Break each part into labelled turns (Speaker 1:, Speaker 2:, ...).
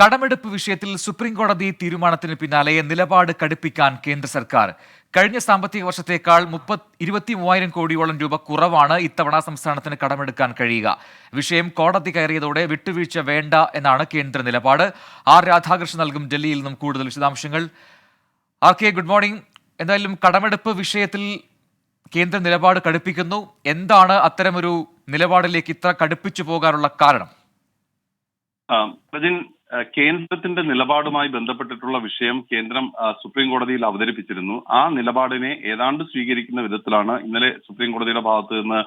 Speaker 1: കടമെടുപ്പ് വിഷയത്തിൽ സുപ്രീം കോടതി തീരുമാനത്തിന് പിന്നാലെ നിലപാട് കടുപ്പിക്കാൻ കേന്ദ്ര സർക്കാർ. കഴിഞ്ഞ സാമ്പത്തിക വർഷത്തേക്കാൾ മുപ്പത് ഇരുപത്തി മൂവായിരം കോടിയോളം രൂപ കുറവാണ് ഇത്തവണ സംസ്ഥാനത്തിന് കടമെടുക്കാൻ കഴിയുക. വിഷയം കോടതി കയറിയതോടെ വിട്ടുവീഴ്ച വേണ്ട എന്നാണ് കേന്ദ്ര നിലപാട്. ആർ രാധാകൃഷ്ണൻ നൽകും ഡൽഹിയിൽ നിന്നും കൂടുതൽ വിശദാംശങ്ങൾ. R K good morning. എന്തായാലും കടമെടുപ്പ് വിഷയത്തിൽ കേന്ദ്ര നിലപാട് കടുപ്പിക്കുന്നു. എന്താണ് അത്തരമൊരു നിലപാടിലേക്ക് ഇത്ര കടുപ്പിച്ചു പോകാനുള്ള കാരണം?
Speaker 2: കേന്ദ്രത്തിന്റെ നിലപാടുമായി ബന്ധപ്പെട്ടിട്ടുള്ള വിഷയം കേന്ദ്രം സുപ്രീം കോടതിയിൽ അവതരിപ്പിച്ചിരുന്നു. ആ നിലപാടിനെ ഏതാണ്ട് സ്വീകരിക്കുന്ന വിധത്തിലാണ് ഇന്നലെ സുപ്രീം കോടതിയുടെ ഭാഗത്ത് നിന്ന്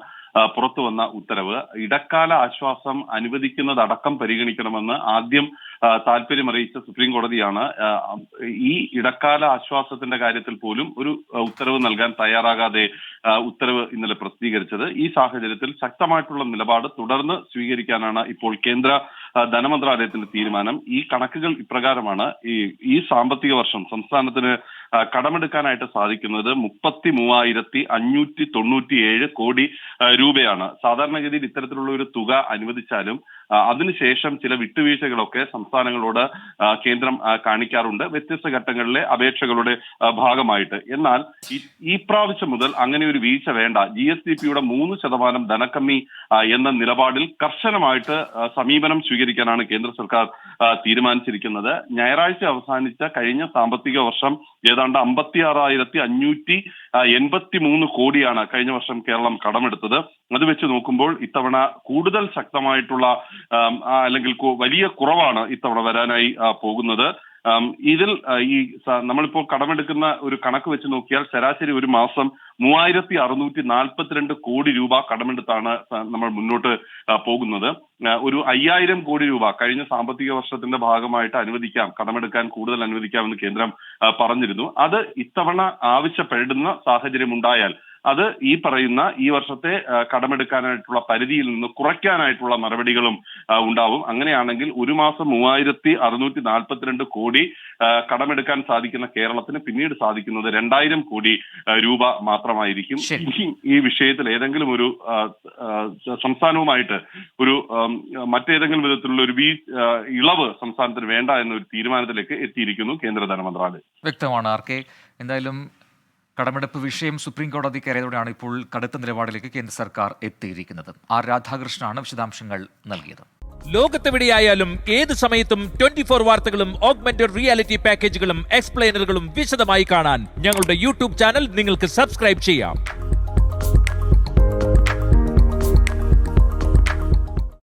Speaker 2: പുറത്തു വന്ന ഉത്തരവ്. ഇടക്കാല ആശ്വാസം അനുവദിക്കുന്നതടക്കം പരിഗണിക്കണമെന്ന് ആദ്യം താല്പര്യം താല്പര്യമറിയിച്ച സുപ്രീം കോടതിയാണ്. ഈ ഇടക്കാല ആശ്വാസത്തിന്റെ കാര്യത്തിൽ പോലും ഒരു ഉത്തരവ് നൽകാൻ തയ്യാറാകാതെ ഉത്തരവ് ഇന്നലെ പ്രസിദ്ധീകരിച്ചത്. ഈ സാഹചര്യത്തിൽ ശക്തമായിട്ടുള്ള നിലപാട് തുടർന്ന് സ്വീകരിക്കാനാണ് ഇപ്പോൾ കേന്ദ്ര ധനമന്ത്രാലയത്തിന്റെ തീരുമാനം ഈ കണക്കുകൾ ഇപ്രകാരമാണ് ഈ ഈ സാമ്പത്തിക വർഷം സംസ്ഥാനത്തിന് കടമെടുക്കാനായിട്ട് സാധിക്കുന്നത് മുപ്പത്തി മൂവായിരത്തി അഞ്ഞൂറ്റി തൊണ്ണൂറ്റിയേഴ് കോടി രൂപയാണ്. സാധാരണഗതിയിൽ ഇത്തരത്തിലുള്ള ഒരു തുക അനുവദിച്ചാലും അതിനുശേഷം ചില വിട്ടുവീഴ്ചകളൊക്കെ സംസ്ഥാനങ്ങളോട് കേന്ദ്രം കാണിക്കാറുണ്ട്. വ്യത്യസ്ത ഘട്ടങ്ങളിലെ അപേക്ഷകളുടെ ഭാഗമായിട്ട്. എന്നാൽ ഈ പ്രാവശ്യം മുതൽ അങ്ങനെ ഒരു വീഴ്ച വേണ്ട. ജി എസ് ഡി പിയുടെ മൂന്ന് ശതമാനം ധനക്കമ്മി എന്ന നിലപാടിൽ കർശനമായിട്ട് സമീപനം സ്വീകരിക്കാനാണ് കേന്ദ്ര സർക്കാർ തീരുമാനിച്ചിരിക്കുന്നത്. ഞായറാഴ്ച അവസാനിച്ച കഴിഞ്ഞ സാമ്പത്തിക വർഷം ഏതാണ്ട് അമ്പത്തി ആറായിരത്തി അഞ്ഞൂറ്റി എൺപത്തി മൂന്ന് കോടിയാണ് കഴിഞ്ഞ വർഷം കേരളം കടമെടുത്തത്. അത് വെച്ച് നോക്കുമ്പോൾ ഇത്തവണ കൂടുതൽ ശക്തമായിട്ടുള്ള അല്ലെങ്കിൽ വലിയ കുറവാണ് ഇത്തവണ വരാനായി പോകുന്നത്. ഇതിൽ ഈ നമ്മളിപ്പോൾ കടമെടുക്കുന്ന ഒരു കണക്ക് വെച്ച് നോക്കിയാൽ ശരാശരി ഒരു മാസം മൂവായിരത്തി അറുന്നൂറ്റി നാൽപ്പത്തിരണ്ട് കോടി രൂപ കടമെടുത്താണ് നമ്മൾ മുന്നോട്ട് പോകുന്നത്. ഒരു അയ്യായിരം കോടി രൂപ കഴിഞ്ഞ സാമ്പത്തിക വർഷത്തിന്റെ ഭാഗമായിട്ട് അനുവദിക്കാം കടമെടുക്കാൻ കൂടുതൽ അനുവദിക്കാമെന്ന് കേന്ദ്രം പറഞ്ഞിരുന്നു. അത് ഇത്തവണ ആവശ്യപ്പെടുന്ന സാഹചര്യം ഉണ്ടായാൽ അത് ഈ പറയുന്ന ഈ വർഷത്തെ കടമെടുക്കാനായിട്ടുള്ള പരിധിയിൽ നിന്ന് കുറയ്ക്കാനായിട്ടുള്ള നടപടികളും ഉണ്ടാവും. അങ്ങനെയാണെങ്കിൽ ഒരു മാസം മൂവായിരത്തി അറുന്നൂറ്റി നാൽപ്പത്തിരണ്ട് കോടി കടമെടുക്കാൻ സാധിക്കുന്ന കേരളത്തിന് പിന്നീട് സാധിക്കുന്നത് രണ്ടായിരം കോടി രൂപ മാത്രമായിരിക്കും. ഈ വിഷയത്തിൽ ഏതെങ്കിലും ഒരു സംസ്ഥാനവുമായിട്ട് ഒരു മറ്റേതെങ്കിലും വിധത്തിലുള്ള ഒരു വീ ഇളവ് സംസ്ഥാനത്തിന് വേണ്ട എന്നൊരു തീരുമാനത്തിലേക്ക് എത്തിയിരിക്കുന്നു കേന്ദ്ര ധനമന്ത്രാലയം.
Speaker 1: വ്യക്തമാണ് ആർ കെ. എന്തായാലും കടമെടുപ്പ് വിഷയം സുപ്രീം കോടതി കയറിയതോടെയാണ് ഇപ്പോൾ കടുത്ത നിലപാടിലേക്ക് കേന്ദ്ര സർക്കാർ എത്തിയിരിക്കുന്നത്. ആർ രാധാകൃഷ്ണനാണ് വിശദാംശങ്ങൾ നൽകിയത്.
Speaker 3: ലോകത്തെവിടെയായാലും ഏത് സമയത്തും ട്വന്റി ഫോർ വാർത്തകളും ഓഗ്മെന്റഡ് റിയാലിറ്റി പാക്കേജുകളും എക്സ്പ്ലെയിനറുകളും വിശദമായി കാണാൻ ഞങ്ങളുടെ യൂട്യൂബ് ചാനൽ നിങ്ങൾക്ക് സബ്സ്ക്രൈബ് ചെയ്യാം.